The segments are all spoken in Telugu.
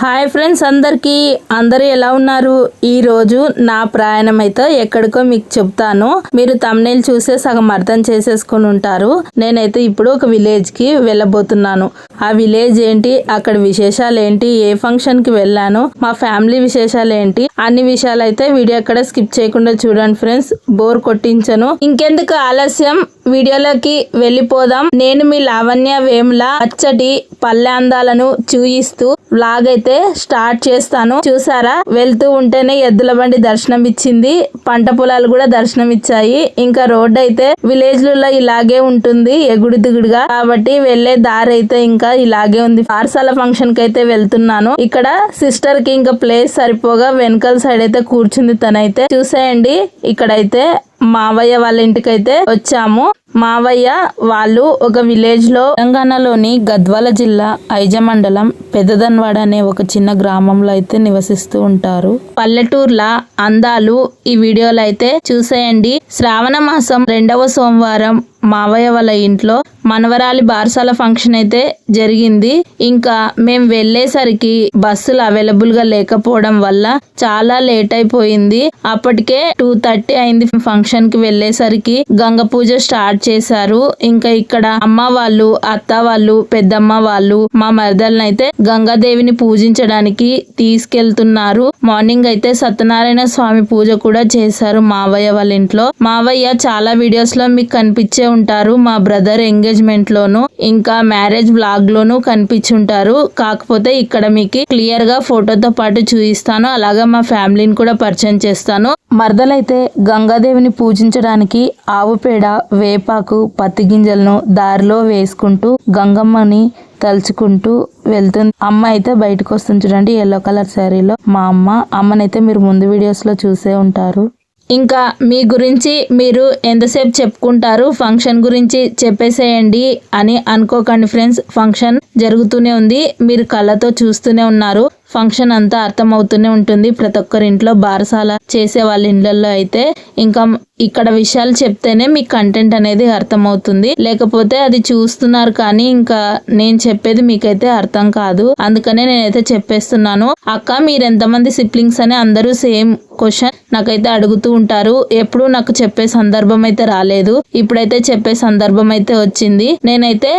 హాయ్ ఫ్రెండ్స్ అందరికీ. అందరూ ఎలా ఉన్నారు? ఈ రోజు నా ప్రయాణం అయితే ఎక్కడికో మీకు చెప్తాను. మీరు తమ్నేల్ చూసే సగం అర్థం చేసేసుకుని ఉంటారు. నేనైతే ఇప్పుడు ఒక విలేజ్కి వెళ్ళబోతున్నాను. ఆ విలేజ్ ఏంటి? అక్కడ విశేషాలు ఏంటి? ఏ ఫంక్షన్కి వెళ్ళాను? మా ఫ్యామిలీ విశేషాలు ఏంటి? అన్ని విషయాలు అయితే వీడియో ఎక్కడ స్కిప్ చేయకుండా చూడండి ఫ్రెండ్స్. బోర్ కొట్టించను. ఇంకెందుకు ఆలస్యం? వీడియోలోకి వెళ్ళిపోదాం. నేను మీ లావణ్య వేముల అచ్చటి పల్లె అందాలను చూయిస్తూ వ్లాగ్ అయితే స్టార్ట్ చేస్తాను. చూసారా? వెళ్తూ ఉంటేనే ఎద్దుల బండి దర్శనం ఇచ్చింది. పంట పొలాలు కూడా దర్శనం ఇచ్చాయి. ఇంకా రోడ్ అయితే విలేజ్లలో ఇలాగే ఉంటుంది. ఎగుడు దిగుడుగా. కాబట్టి వెళ్ళే దారి అయితే ఇంకా ఇలాగే ఉంది. పార్సాల ఫంక్షన్కి అయితే వెళ్తున్నాను. ఇక్కడ సిస్టర్కి ఇంకా ప్లేస్ సరిపోగా వెనకాల సైడ్ అయితే కూర్చుంది తనైతే. చూసేయండి. ఇక్కడైతే మావయ్య వాళ్ళ ఇంటికైతే వచ్చాము. మావయ్య వాళ్ళు ఒక విలేజ్లో తెలంగాణలోని గద్వాల జిల్లా ఐజ మండలం పెద్దదన్వాడ అనే ఒక చిన్న గ్రామంలో అయితే నివసిస్తూ ఉంటారు. పల్లెటూర్ల అందాలు ఈ వీడియోలో అయితే చూసేయండి. శ్రావణ మాసం రెండవ సోమవారం మావయ్య వాళ్ళ ఇంట్లో మనవరాలి బారసాల ఫంక్షన్ అయితే జరిగింది. ఇంకా మేము వెళ్ళేసరికి బస్సులు అవైలబుల్గా లేకపోవడం వల్ల చాలా లేట్ అయిపోయింది. అప్పటికే టూ థర్టీ అయింది ఫంక్షన్కి వెళ్ళేసరికి గంగ పూజ స్టార్ట్ చేశారు. ఇంకా ఇక్కడ అమ్మ వాళ్ళు అత్త వాళ్ళు పెద్దమ్మ వాళ్ళు మా మరదల్ని అయితే గంగాదేవిని పూజించడానికి తీసుకెళ్తున్నారు. మార్నింగ్ అయితే సత్యనారాయణ స్వామి పూజ కూడా చేశారు మావయ్య వాళ్ళ ఇంట్లో. మావయ్య చాలా వీడియోస్లో మీకు కనిపించే ఉంటారు. మా బ్రదర్ ఎంగేజ్మెంట్ లోను ఇంకా మ్యారేజ్ బ్లాగ్ లోను కనిపించుంటారు. కాకపోతే ఇక్కడ మీకు క్లియర్గా ఫోటోతో పాటు చూపిస్తాను. అలాగే మా ఫ్యామిలీని కూడా పరిచయం చేస్తాను. మరదలైతే గంగాదేవిని పూజించడానికి ఆవు పేడ వేపాకు పత్తి గింజలను దారిలో వేసుకుంటూ గంగమ్మని తలుచుకుంటూ వెళ్తుంది. అమ్మ అయితే బయటకు వస్తుంది చూడండి ఎల్లో కలర్ శారీలో. మా అమ్మ అమ్మనైతే మీరు ముందు వీడియోస్లో చూసే ఉంటారు. ఇంకా మీ గురించి మీరు ఎంతసేపు చెప్పుకుంటారు? ఫంక్షన్ గురించి చెప్పేసేయండి అని అనుకోకండి ఫ్రెండ్స్. ఫంక్షన్ జరుగుతూనే ఉంది. మీరు కళ్ళతో చూస్తూనే ఉన్నారు. ఫంక్షన్ అంతా అర్థమవుతూనే ఉంటుంది. ప్రతి ఒక్కరి ఇంట్లో బారసాల చేసే వాళ్ళ ఇండ్లలో అయితే ఇంకా ఇక్కడ విషయాలు చెప్తేనే మీకు కంటెంట్ అనేది అర్థమవుతుంది. లేకపోతే అది చూస్తున్నారు కానీ ఇంకా నేను చెప్పేది మీకైతే అర్థం కాదు. అందుకనే నేనైతే చెప్పేస్తున్నాను. అక్క మీరు ఎంతమంది సిప్లింగ్స్ అని అందరూ సేమ్ క్వశ్చన్ నాకైతే అడుగుతూ ఉంటారు. ఎప్పుడు నాకు చెప్పే సందర్భం అయితే రాలేదు. ఇప్పుడైతే చెప్పే సందర్భం అయితే వచ్చింది. నేనైతే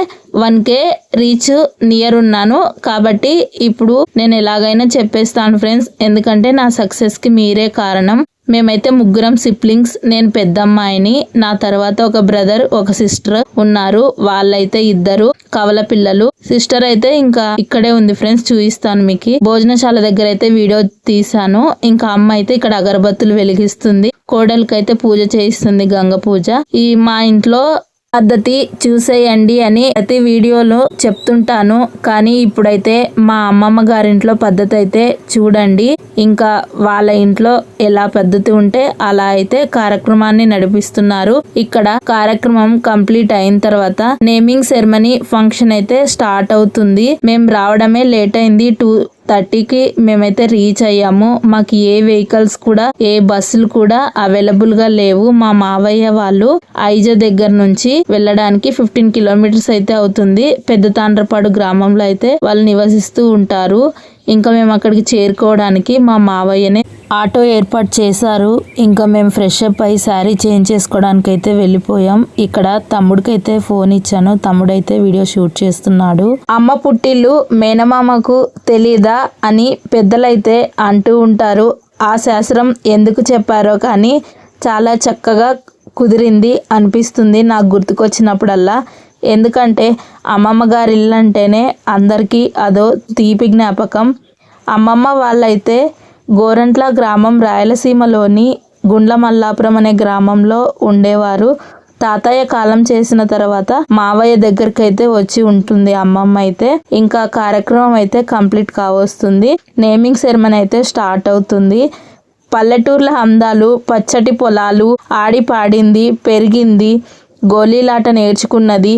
వన్ కే రీచ్ నియర్ ఉన్నాను. కాబట్టి ఇప్పుడు నేను ఎలాగైనా చెప్పేస్తాను ఫ్రెండ్స్ ఎందుకంటే నా సక్సెస్కి మీరే కారణం. మేమైతే ముగ్గురం సిప్లింగ్స్ నేను పెద్దమ్మాయిని నా తర్వాత ఒక బ్రదర్ ఒక సిస్టర్ ఉన్నారు. వాళ్ళైతే ఇద్దరు కవల పిల్లలు. సిస్టర్ అయితే ఇంకా ఇక్కడే ఉంది ఫ్రెండ్స్ చూపిస్తాను మీకు. భోజనశాల దగ్గర అయితే వీడియో తీసాను ఇంకా అమ్మ అయితే ఇక్కడ అగరబత్తులు వెలిగిస్తుంది. కోడలికైతే పూజ చేయిస్తుంది గంగ పూజ ఈ మా ఇంట్లో పద్ధతి చూసేయండి అని ప్రతి వీడియోలో చెప్తుంటాను. కానీ ఇప్పుడైతే మా అమ్మమ్మ గారింట్లో పద్ధతి అయితే చూడండి. ఇంకా వాళ్ళ ఇంట్లో ఎలా పద్ధతి ఉంటే అలా అయితే కార్యక్రమాన్ని నడిపిస్తున్నారు. ఇక్కడ కార్యక్రమం కంప్లీట్ అయిన తర్వాత నేమింగ్ సెరమనీ ఫంక్షన్ అయితే స్టార్ట్ అవుతుంది. మేము రావడమే లేట్ అయింది. టూ థర్టీకి మేమైతే రీచ్ అయ్యాము. మాకు ఏ వెహికల్స్ కూడా ఏ బస్సులు కూడా అవైలబుల్గా లేవు. మా మావయ్య వాళ్ళు ఐజ దగ్గర నుంచి వెళ్ళడానికి ఫిఫ్టీన్ కిలోమీటర్స్ అయితే అవుతుంది. పెద్ద తాండ్రపాడు గ్రామంలో అయితే వాళ్ళు నివసిస్తూ ఉంటారు. ఇంకా మేము అక్కడికి చేరుకోవడానికి మా మావయ్యనే ఆటో ఏర్పాటు చేశారు. ఇంకా మేము ఫ్రెష్ అప్ అయి శారీ చేంజ్ చేసుకోవడానికి అయితే వెళ్ళిపోయాం. ఇక్కడ తమ్ముడికైతే ఫోన్ ఇచ్చాను. తమ్ముడైతే వీడియో షూట్ చేస్తున్నాడు. అమ్మ పుట్టిల్లు మేనమామకు తెలీదా అని పెద్దలైతే అంటూ ఉంటారు. ఆ శాస్త్రం ఎందుకు చెప్పారో కానీ చాలా చక్కగా కుదిరింది అనిపిస్తుంది నాకు గుర్తుకొచ్చినప్పుడల్లా. ఎందుకంటే అమ్మమ్మ గారి ఇల్లు అంటేనే అందరికీ అదో తీపి జ్ఞాపకం. అమ్మమ్మ వాళ్ళైతే గోరంట్ల గ్రామం రాయలసీమలోని గుండ్ల మల్లాపురం అనే గ్రామంలో ఉండేవారు. తాతయ్య కాలం చేసిన తర్వాత మావయ్య దగ్గరికి అయితే వచ్చి ఉంటుంది అమ్మమ్మ అయితే. ఇంకా కార్యక్రమం అయితే కంప్లీట్ కావస్తుంది. నేమింగ్ సెరమనీ అయితే స్టార్ట్ అవుతుంది. పల్లెటూర్ల అందాలు పచ్చటి పొలాలు ఆడి పాడింది పెరిగింది గోళీలాట నేర్చుకున్నది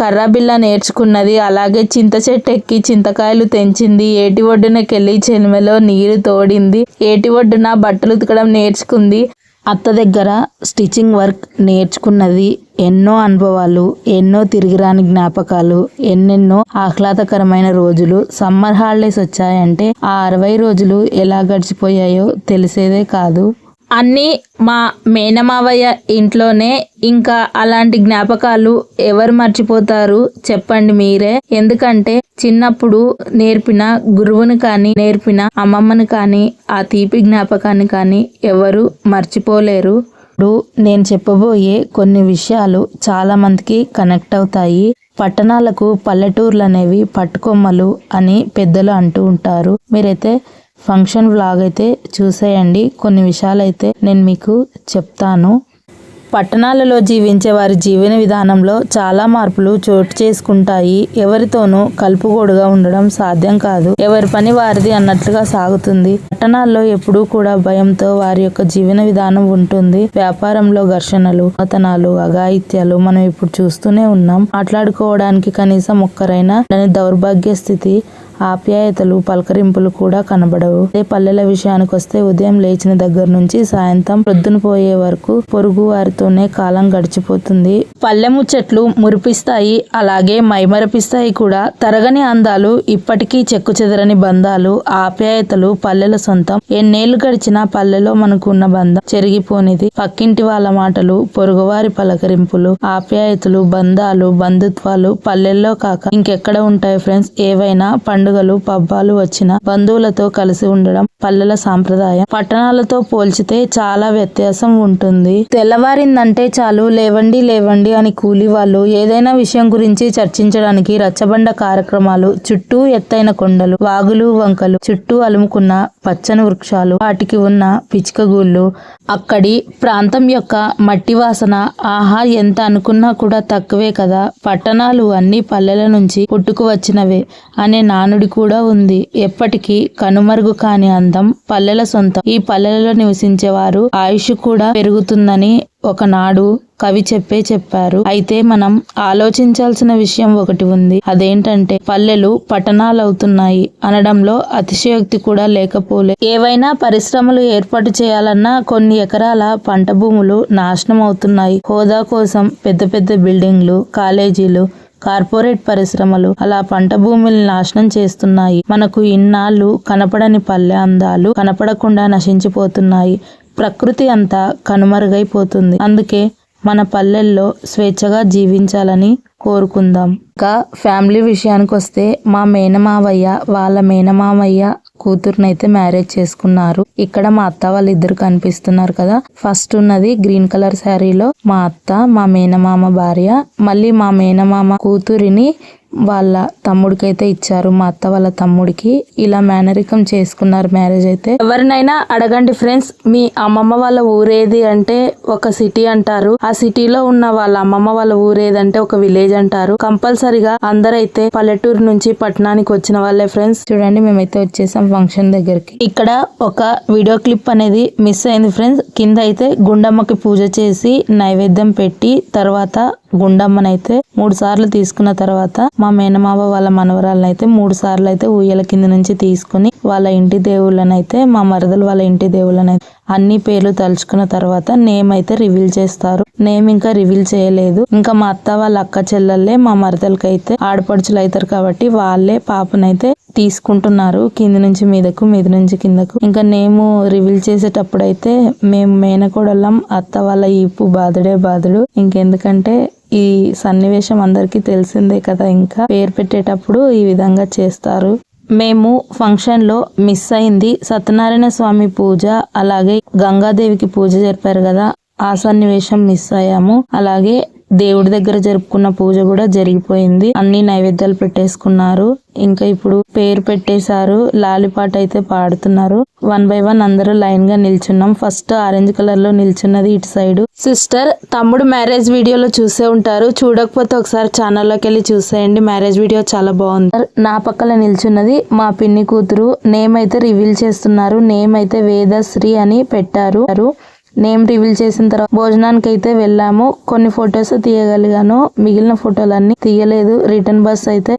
కర్రబిల్ల నేర్చుకున్నది. అలాగే చింత చెట్టు ఎక్కి చింతకాయలు తెంచింది. ఏటి ఒడ్డునకెళ్ళి చెనిమలో నీరు తోడింది. ఏటి ఒడ్డున బట్టలు ఉతకడం నేర్చుకుంది. అత్త దగ్గర స్టిచ్చింగ్ వర్క్ నేర్చుకున్నది. ఎన్నో అనుభవాలు ఎన్నో తిరిగిరాని జ్ఞాపకాలు ఎన్నెన్నో ఆహ్లాదకరమైన రోజులు. సమ్మర్ హాలిడేస్ వచ్చాయంటే ఆ అరవై రోజులు ఎలా గడిచిపోయాయో తెలిసేదే కాదు. అన్నీ మా మేనమావయ్య ఇంట్లోనే. ఇంకా అలాంటి జ్ఞాపకాలు ఎవరు మర్చిపోతారు చెప్పండి మీరే. ఎందుకంటే చిన్నప్పుడు నేర్పిన గురువుని కానీ నేర్పిన అమ్మమ్మని కానీ ఆ తీపి జ్ఞాపకాన్ని కానీ ఎవరు మర్చిపోలేరు. ఇప్పుడు నేను చెప్పబోయే కొన్ని విషయాలు చాలా మందికి కనెక్ట్ అవుతాయి. పట్టణాలకు పల్లెటూర్లు అనేవి పట్టుకొమ్మలు అని పెద్దలు అంటూ ఉంటారు. మీరైతే ఫంక్షన్ వ్లాగ్ అయితే చూసేయండి. కొన్ని విషయాలు అయితే నేను మీకు చెప్తాను. పట్టణాలలో జీవించే వారి జీవన విధానంలో చాలా మార్పులు చోటు చేసుకుంటాయి. ఎవరితోనూ కలుపుగోడుగా ఉండడం సాధ్యం కాదు. ఎవరి పని వారిది అన్నట్లుగా సాగుతుంది. పట్టణాల్లో ఎప్పుడూ కూడా భయంతో వారి యొక్క జీవన విధానం ఉంటుంది. వ్యాపారంలో ఘర్షణలు పతనాలు అఘాయిత్యాలు మనం ఇప్పుడు చూస్తూనే ఉన్నాం. మాట్లాడుకోవడానికి కనీసం ఒక్కరైనా దాని దౌర్భాగ్య స్థితి ఆప్యాయతలు పలకరింపులు కూడా కనబడవు. అదే పల్లెల విషయానికి వస్తే ఉదయం లేచిన దగ్గర నుంచి సాయంత్రం ప్రొద్దున పోయే వరకు పొరుగు వారితోనే కాలం గడిచిపోతుంది. పల్లె ముచ్చట్లు మురిపిస్తాయి అలాగే మైమరపిస్తాయి కూడా. తరగని అందాలు ఇప్పటికీ చెక్కు చెదరని బంధాలు ఆప్యాయతలు పల్లెల సొంతం. ఎన్నేళ్ళు గడిచినా పల్లెలో మనకు ఉన్న బంధం చెరిగిపోనిది. పక్కింటి వాళ్ళ మాటలు పొరుగువారి పలకరింపులు ఆప్యాయతలు బంధాలు బంధుత్వాలు పల్లెల్లో కాక ఇంకెక్కడ ఉంటాయి ఫ్రెండ్స్? ఏవైనా పండుగలు పబ్బాలు వచ్చిన బంధువులతో కలిసి ఉండడం పల్లెల సాంప్రదాయం పట్టణాలతో పోల్చితే చాలా వ్యత్యాసం ఉంటుంది. తెల్లవారిందంటే చాలు లేవండి లేవండి అని కూలి వాళ్ళు ఏదైనా విషయం గురించి చర్చించడానికి రచ్చబండ కార్యక్రమాలు చుట్టూ ఎత్తైన కొండలు వాగులు వంకలు చుట్టూ అలుముకున్న పచ్చని వృక్షాలు వాటికి ఉన్న పిచ్చుకగూళ్ళు. అక్కడి ప్రాంతం యొక్క మట్టి వాసన ఆహా ఎంత అనుకున్నా కూడా తక్కువే కదా. పట్టణాలు అన్ని పల్లెల నుంచి పుట్టుకు వచ్చినవే అనే నానుడి కూడా ఉంది. ఎప్పటికీ కనుమరుగు కాని అందం పల్లెల సొంతం. ఈ పల్లెలలో నివసించేవారు ఆయుష్ కూడా పెరుగుతుందని ఒకనాడు కవి చెప్పే చెప్పారు. అయితే మనం ఆలోచించాల్సిన విషయం ఒకటి ఉంది. అదేంటంటే పల్లెలు పట్టణాలవుతున్నాయి అనడంలో అతిశయోక్తి కూడా లేకపోలే. ఏవైనా పరిశ్రమలు ఏర్పాటు చేయాలన్నా కొన్ని ఎకరాల పంట భూములు నాశనం అవుతున్నాయి హోదా కోసం పెద్ద పెద్ద బిల్డింగ్లు కాలేజీలు కార్పొరేట్ పరిశ్రమలు అలా పంట భూమిని నాశనం చేస్తున్నాయి. మనకు ఇన్నాళ్ళు కనపడని పల్లె అందాలు కనపడకుండా నశించిపోతున్నాయి. ప్రకృతి అంతా కనుమరుగైపోతుంది. అందుకే మన పల్లెల్లో స్వేచ్ఛగా జీవించాలని కోరుకుందాం. ఇంకా ఫ్యామిలీ విషయానికి వస్తే మా మేనమావయ్య వాళ్ళ మేనమామయ్య కూతురునైతే మ్యారేజ్ చేసుకున్నారు. ఇక్కడ మా అత్త వాళ్ళిద్దరు కనిపిస్తున్నారు కదా. ఫస్ట్ ఉన్నది గ్రీన్ కలర్ శారీలో మా అత్త మా మేనమామ భార్య. మళ్ళీ మా మేనమామ కూతురిని వాళ్ళ తమ్ముడికైతే ఇచ్చారు. మా అత్త వాళ్ళ తమ్ముడికి ఇలా మేనరికం చేసుకున్నారు మ్యారేజ్ అయితే. ఎవరినైనా అడగండి ఫ్రెండ్స్ మీ అమ్మమ్మ వాళ్ళ ఊరేది అంటే ఒక సిటీ అంటారు. ఆ సిటీలో ఉన్న వాళ్ళ అమ్మమ్మ వాళ్ళ ఊరేదంటే ఒక విలేజ్ అంటారు. కంపల్సరిగా అందరైతే పల్లెటూరు నుంచి పట్టణానికి వచ్చిన వాళ్ళే ఫ్రెండ్స్. చూడండి మేమైతే వచ్చేసాం ఫంక్షన్ దగ్గరికి. ఇక్కడ ఒక వీడియో క్లిప్ అనేది మిస్ అయింది ఫ్రెండ్స్. కింద అయితే గుండమ్మకి పూజ చేసి నైవేద్యం పెట్టి తర్వాత గుండమ్మనైతే మూడు సార్లు తీసుకున్న తర్వాత మా మేనమావ వాళ్ళ మనవరాలను అయితే మూడు సార్లు అయితే ఊయల కింద నుంచి తీసుకుని వాళ్ళ ఇంటి దేవుళ్ళని అయితే మా మరదలు వాళ్ళ ఇంటి దేవుళ్ళని అన్ని పేర్లు తలుచుకున్న తర్వాత నేమ్ అయితే రివీల్ చేస్తారు. నేమ్ ఇంకా రివీల్ చేయలేదు. ఇంకా మా అత్త వాళ్ళ అక్క చెల్లెళ్ళే మా మరదలకి అయితే ఆడపడుచులు అవుతారు కాబట్టి వాళ్ళే పాపనైతే తీసుకుంటున్నారు కింద నుంచి మీదకు మీద నుంచి కిందకు. ఇంకా నేము రివీల్ చేసేటప్పుడు అయితే మేము మేనకోడళ్ళం అత్త వాళ్ళ ఈపు బాధుడే బాధుడు. ఇంకెందుకంటే ఈ సన్నివేశం అందరికీ తెలిసిందే కదా ఇంకా. పేరు పెట్టేటప్పుడు ఈ విధంగా చేస్తారు. మేము ఫంక్షన్లో మిస్ అయింది సత్యనారాయణ స్వామి పూజ అలాగే గంగాదేవికి పూజ జరిపారు కదా. ఆ సన్నివేశం మిస్ అయ్యాము. అలాగే దేవుడి దగ్గర జరుపుకున్న పూజ కూడా జరిగిపోయింది. అన్ని నైవేద్యాలు పెట్టేసుకున్నారు. ఇంకా ఇప్పుడు పేరు పెట్టేశారు. లాలిపాట అయితే పాడుతున్నారు. వన్ బై వన్ అందరూ లైన్గా నిల్చున్నాం. ఫస్ట్ ఆరెంజ్ కలర్లో నిల్చున్నది ఇటు సైడ్. సిస్టర్ తమ్ముడు మ్యారేజ్ వీడియోలో చూసే ఉంటారు. చూడకపోతే ఒకసారి ఛానల్లోకి వెళ్ళి చూసేయండి. మ్యారేజ్ వీడియో చాలా బాగుంది. నా పక్కన నిల్చున్నది మా పిన్ని కూతురు. నేమ్ అయితే రివీల్ చేస్తున్నారు. నేమ్ అయితే వేదశ్రీ అని పెట్టారు. నేమ్ రివీల్ చేసిన తర్వాత భోజనానికి అయితే వెళ్ళాము. కొన్ని ఫొటోస్ తీయగలిగాను. మిగిలిన ఫోటోలన్నీ తీయలేదు. రిటర్న్ బస్ అయితే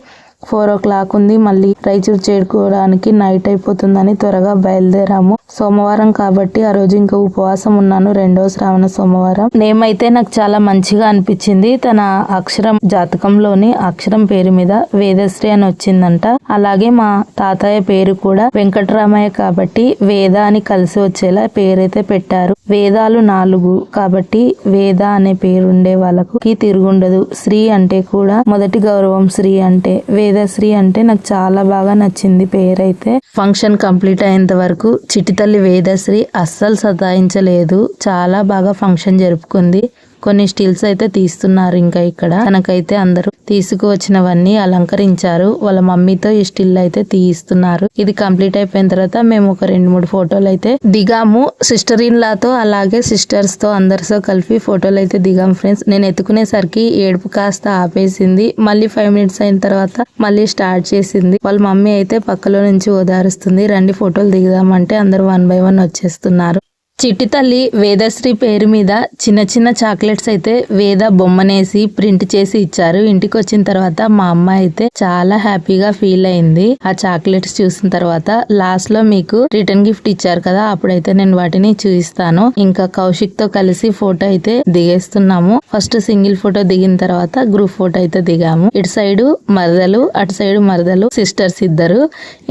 ఫోర్ ఓ క్లాక్ ఉంది. మళ్ళీ రాయచూరు చేరుకోవడానికి నైట్ అయిపోతుందని త్వరగా బయలుదేరాము. సోమవారం కాబట్టి ఆ రోజు ఇంకా ఉపవాసం ఉన్నాను. రెండో శ్రావణ సోమవారం. నేమ్ అయితే నాకు చాలా మంచిగా అనిపించింది. తన అక్షరం జాతకంలోని అక్షరం పేరు మీద వేదశ్రీ అని వచ్చిందంట. అలాగే మా తాతయ్య పేరు కూడా వెంకటరామయ్య కాబట్టి వేద అని కలిసి వచ్చేలా పేరైతే పెట్టారు. వేదాలు నాలుగు కాబట్టి వేద అనే పేరు ఉండే వాళ్ళకు తిరుగుండదు. శ్రీ అంటే కూడా మొదటి గౌరవం శ్రీ అంటే వేద వేదశ్రీ అంటే నాకు చాలా బాగా నచ్చింది పేరైతే. ఫంక్షన్ కంప్లీట్ అయ్యేంత వరకు చిట్టి తల్లి వేదశ్రీ అస్సలు సతాయించలేదు. చాలా బాగా ఫంక్షన్ జరుపుకుంది. కొన్ని స్టిల్స్ అయితే తీస్తున్నారు ఇంకా ఇక్కడ. తనకైతే అందరూ తీసుకువచ్చినవన్నీ అలంకరించారు. వాళ్ళ మమ్మీతో ఈ స్టిల్ అయితే తీయిస్తున్నారు. ఇది కంప్లీట్ అయిపోయిన తర్వాత మేము ఒక రెండు మూడు ఫోటోలు అయితే దిగాము. సిస్టర్ ఇన్ లాతో అలాగే సిస్టర్స్తో అందరితో కలిపి ఫోటోలు అయితే దిగాం ఫ్రెండ్స్ నేను ఎత్తుకునేసరికి ఏడుపు కాస్త ఆపేసింది. మళ్ళీ ఫైవ్ మినిట్స్ అయిన తర్వాత మళ్ళీ స్టార్ట్ చేసింది. వాళ్ళ మమ్మీ అయితే పక్కలో నుంచి ఓదారుస్తుంది. రండి ఫోటోలు దిగుదామంటే అందరూ వన్ బై వన్ వచ్చేస్తున్నారు. చిట్టి తల్లి వేదశ్రీ పేరు మీద చిన్న చిన్న చాక్లెట్స్ అయితే వేద బొమ్మనేసి ప్రింట్ చేసి ఇచ్చారు. ఇంటికి వచ్చిన తర్వాత మా అమ్మ అయితే చాలా హ్యాపీగా ఫీల్ అయింది. ఆ చాక్లెట్స్ చూసిన తర్వాత లాస్ట్లో మీకు రిటర్న్ గిఫ్ట్ ఇచ్చారు కదా అప్పుడైతే నేను వాటిని చూపిస్తాను. ఇంకా కౌశిక్తో కలిసి ఫోటో అయితే దిగేస్తున్నాము. ఫస్ట్ సింగిల్ ఫోటో దిగిన తర్వాత గ్రూప్ ఫోటో అయితే దిగాము. ఇటు సైడ్ మరదలు అటు సైడ్ మరదలు సిస్టర్స్ ఇద్దరు.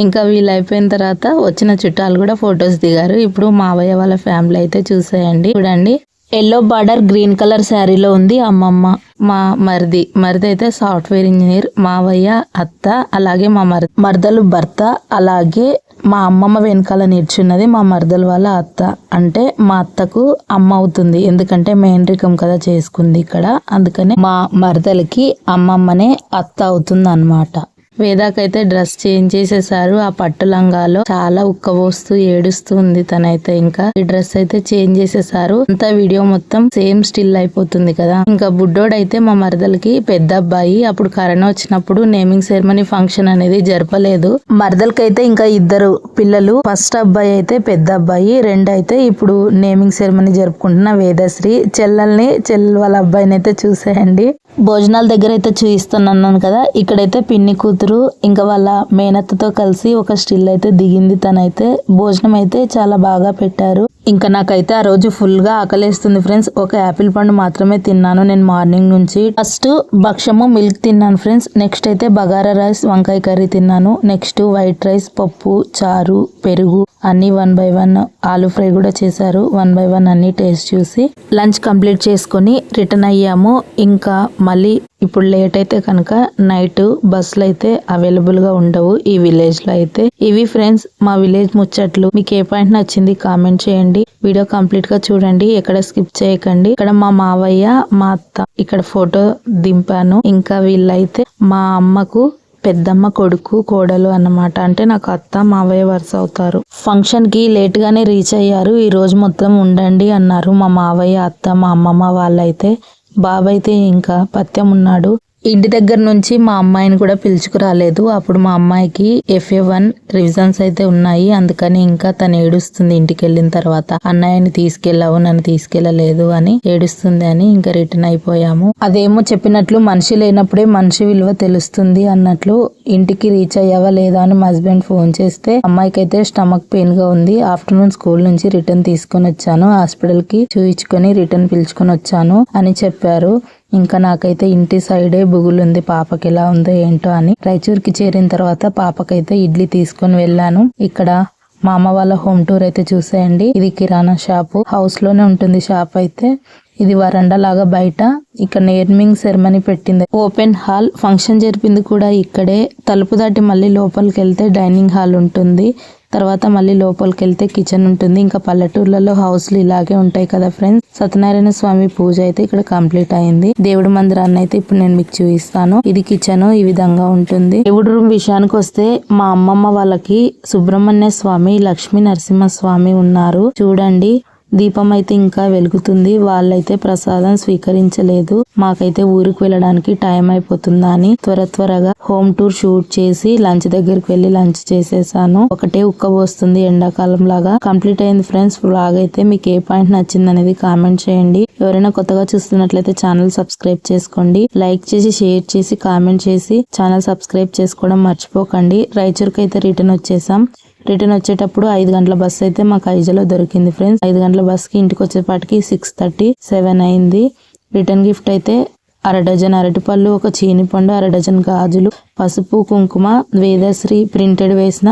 ఇంకా వీళ్ళు అయిపోయిన తర్వాత వచ్చిన చుట్టాలు కూడా ఫొటోస్ దిగారు. ఇప్పుడు మావయ్య వాళ్ళ ఫ్యామిలీ అయితే చూసేయండి. చూడండి. ఎల్లో బార్డర్ గ్రీన్ కలర్ శారీలో ఉంది అమ్మమ్మ మా మరిది. మరిది అయితే సాఫ్ట్వేర్ ఇంజనీర్ మావయ్య అత్త అలాగే మా మర్ మరదలు భర్త అలాగే మా అమ్మమ్మ వెనకాల నిల్చున్నది మా మరదలు వాళ్ళ అత్త. అంటే మా అత్తకు అమ్మ అవుతుంది. ఎందుకంటే మేండ్రికం కదా చేసుకుంది ఇక్కడ. అందుకనే మా మరదలకి అమ్మమ్మనే అత్త అవుతుంది అనమాట వేదాకైతే డ్రెస్ చేంజ్ చేసేసారు. ఆ పట్టు లంగాలో చాలా ఉక్కబోస్తూ ఏడుస్తూ ఉంది తనైతే ఇంకా. ఈ డ్రెస్ అయితే చేంజ్ చేసేసారు. అంతా వీడియో మొత్తం సేమ్ స్టిల్ అయిపోతుంది కదా. ఇంకా బుడ్డోడైతే మా మరదలకి పెద్ద అబ్బాయి. అప్పుడు కరోనా వచ్చినప్పుడు నేమింగ్ సెరమనీ ఫంక్షన్ అనేది జరపలేదు. మరదలకైతే ఇంకా ఇద్దరు పిల్లలు. ఫస్ట్ అబ్బాయి అయితే పెద్ద అబ్బాయి. రెండు అయితే ఇప్పుడు నేమింగ్ సెరమనీ జరుపుకుంటున్న వేదశ్రీ. చెల్లెల్ని చెల్లెల వాళ్ళ అబ్బాయిని అయితే చూసేయండి. భోజనాల దగ్గర అయితే చూపిస్తున్నాను కదా ఇక్కడైతే పిన్ని కూతురు ఇంకా వాళ్ళ మేనత్తతో కలిసి ఒక స్టిల్ అయితే దిగింది తనైతే. భోజనం అయితే చాలా బాగా పెట్టారు. ఇంకా నాకైతే ఆ రోజు ఫుల్గా ఆకలేస్తుంది ఫ్రెండ్స్. ఒక యాపిల్ పండు మాత్రమే తిన్నాను. నేను మార్నింగ్ నుంచి ఫస్ట్ భక్షము మిల్క్ తిన్నాను ఫ్రెండ్స్. నెక్స్ట్ అయితే బగారా రైస్ వంకాయ కర్రీ తిన్నాను. నెక్స్ట్ వైట్ రైస్ పప్పు చారు పెరుగు అన్ని వన్ బై వన్. ఆలు ఫ్రై కూడా చేశారు. వన్ బై వన్ అన్ని టేస్ట్ చూసి లంచ్ కంప్లీట్ చేసుకొని రిటర్న్ అయ్యాము. ఇంకా మళ్ళీ ఇప్పుడు లేట్ అయితే కనుక నైట్ బస్సులు అయితే అవైలబుల్గా ఉండవు ఈ విలేజ్లో అయితే. ఇవి ఫ్రెండ్స్ మా విలేజ్ ముచ్చట్లు. మీకు ఏ పాయింట్ నచ్చింది కామెంట్ చేయండి. వీడియో కంప్లీట్గా చూడండి. ఎక్కడ స్కిప్ చేయకండి. ఇక్కడ మా మావయ్య మా అత్త ఇక్కడ ఫోటో దింపాను. ఇంకా వీళ్ళైతే మా అమ్మకు పెద్దమ్మ కొడుకు కోడలు అన్నమాట. అంటే నాకు అత్త మావయ్య వరుస అవుతారు. ఫంక్షన్కి లేట్ గానే రీచ్ అయ్యారు. ఈ రోజు మొత్తం ఉండండి అన్నారు మా మావయ్య అత్త మా అమ్మమ్మ వాళ్ళైతే. బాబాయ్ అయితే ఇంకా పత్యం ఉన్నాడు ఇంటి దగ్గర నుంచి మా అమ్మాయిని కూడా పిలుచుకురాలేదు. అప్పుడు మా అమ్మాయికి ఎఫ్ఏ వన్ రివిజన్స్ అయితే ఉన్నాయి. అందుకని ఇంకా తను ఏడుస్తుంది ఇంటికి వెళ్ళిన తర్వాత. అన్నయ్యని తీసుకెళ్ళావు నన్ను తీసుకెళ్ళలేదు అని ఏడుస్తుంది అని ఇంకా రిటర్న్ అయిపోయాము. అదేమో చెప్పినట్లు మనిషి లేనప్పుడే మనిషి విలువ తెలుస్తుంది అన్నట్లు ఇంటికి రీచ్ అయ్యావా లేదా అని మా హస్బెండ్ ఫోన్ చేస్తే అమ్మాయికి అయితే స్టమక్ పెయిన్గా ఉంది. ఆఫ్టర్నూన్ స్కూల్ నుంచి రిటర్న్ తీసుకొని వచ్చాను. హాస్పిటల్కి చూయించుకొని రిటర్న్ పిలుచుకొని వచ్చాను అని చెప్పారు. ఇంకా నాకైతే ఇంటి సైడే బుగులుంది పాపకి ఎలా ఉందో ఏంటో అని రైచూర్కి చేరిన తర్వాత పాపకైతే ఇడ్లీ తీసుకొని వెళ్ళాను. ఇక్కడ మా అమ్మ వాళ్ళ హోమ్ టూర్ అయితే చూసేయండి. ఇది కిరాణా షాపు. హౌస్లోనే ఉంటుంది షాప్ అయితే. ఇది వరండా లాగా బయట. ఇక్కడ నేర్మింగ్ సెరమనీ పెట్టింది. ఓపెన్ హాల్ ఫంక్షన్ జరిపింది కూడా ఇక్కడే. తలుపు దాటి మళ్ళీ లోపలికి వెళ్తే డైనింగ్ హాల్ ఉంటుంది. తర్వాత మళ్ళీ లోపలికి వెళ్తే కిచెన్ ఉంటుంది. ఇంకా పల్లెటూర్లలో హౌస్లు ఇలాగే ఉంటాయి కదా ఫ్రెండ్స్. సత్యనారాయణ స్వామి పూజ అయితే ఇక్కడ కంప్లీట్ అయింది. దేవుడి మందిరాన్ని అయితే ఇప్పుడు నేను మీకు చూపిస్తాను. ఇది కిచెన్ ఈ విధంగా ఉంటుంది. దేవుడి రూమ్ విషయానికి వస్తే మా అమ్మమ్మ వాళ్ళకి సుబ్రహ్మణ్య స్వామి లక్ష్మీ నరసింహ స్వామి ఉన్నారు. చూడండి. దీపం అయితే ఇంకా వెలుగుతుంది. వాళ్ళైతే ప్రసాదం స్వీకరించలేదు. మాకైతే ఊరికి వెళ్ళడానికి టైం అయిపోతుందా అని త్వర త్వరగా హోమ్ టూర్ షూట్ చేసి లంచ్ దగ్గరికి వెళ్ళి లంచ్ చేసేసాను. ఒకటే ఉక్కబోస్తుంది ఎండాకాలం లాగా కంప్లీట్ అయింది ఫ్రెండ్స్. బ్లాగ్ అయితే మీకు ఏ పాయింట్ నచ్చింది అనేది కామెంట్ చేయండి. ఎవరైనా కొత్తగా చూస్తున్నట్లయితే ఛానల్ సబ్స్క్రైబ్ చేసుకోండి. లైక్ చేసి షేర్ చేసి కామెంట్ చేసి ఛానల్ సబ్స్క్రైబ్ చేసుకోవడం మర్చిపోకండి. రాయచూర్కి అయితే రిటర్న్ వచ్చేసాం. రిటర్న్ వచ్చేటప్పుడు ఐదు గంటల బస్ అయితే మాకు ఐజలో దొరికింది ఫ్రెండ్స్. ఐదు గంటల బస్కి ఇంటికి వచ్చేపాటికి సిక్స్ థర్టీ సెవెన్ అయింది. రిటర్న్ గిఫ్ట్ అయితే అర డజన్ అరటిపళ్ళు ఒక చీనిపండు అర డజన్ గాజులు పసుపు కుంకుమ వేదశ్రీ ప్రింటెడ్ వేసిన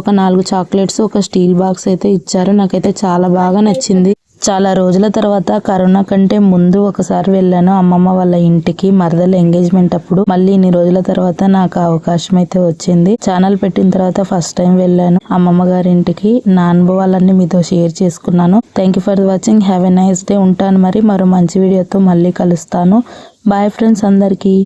ఒక నాలుగు చాక్లెట్స్ ఒక స్టీల్ బాక్స్ అయితే ఇచ్చారు. నాకైతే చాలా బాగా నచ్చింది. చాలా రోజుల తర్వాత కరోనా కంటే ముందు ఒకసారి వెళ్ళాను. అమ్మమ్మ వాళ్ళ ఇంటికి మరదల ఎంగేజ్మెంట్ అప్పుడు మళ్ళీ ఇన్ని రోజుల తర్వాత నాకు అవకాశం అయితే వచ్చింది. ఛానల్ పెట్టిన తర్వాత ఫస్ట్ టైం వెళ్ళాను. అమ్మమ్మ గారి ఇంటికి నా అనుభవాలన్నీ మీతో షేర్ చేసుకున్నాను. Thank you for watching have a nice day ఉంటాను మరి మరో మంచి వీడియోతో మళ్ళీ కలుస్తాను. బాయ్ ఫ్రెండ్స్ అందరికీ.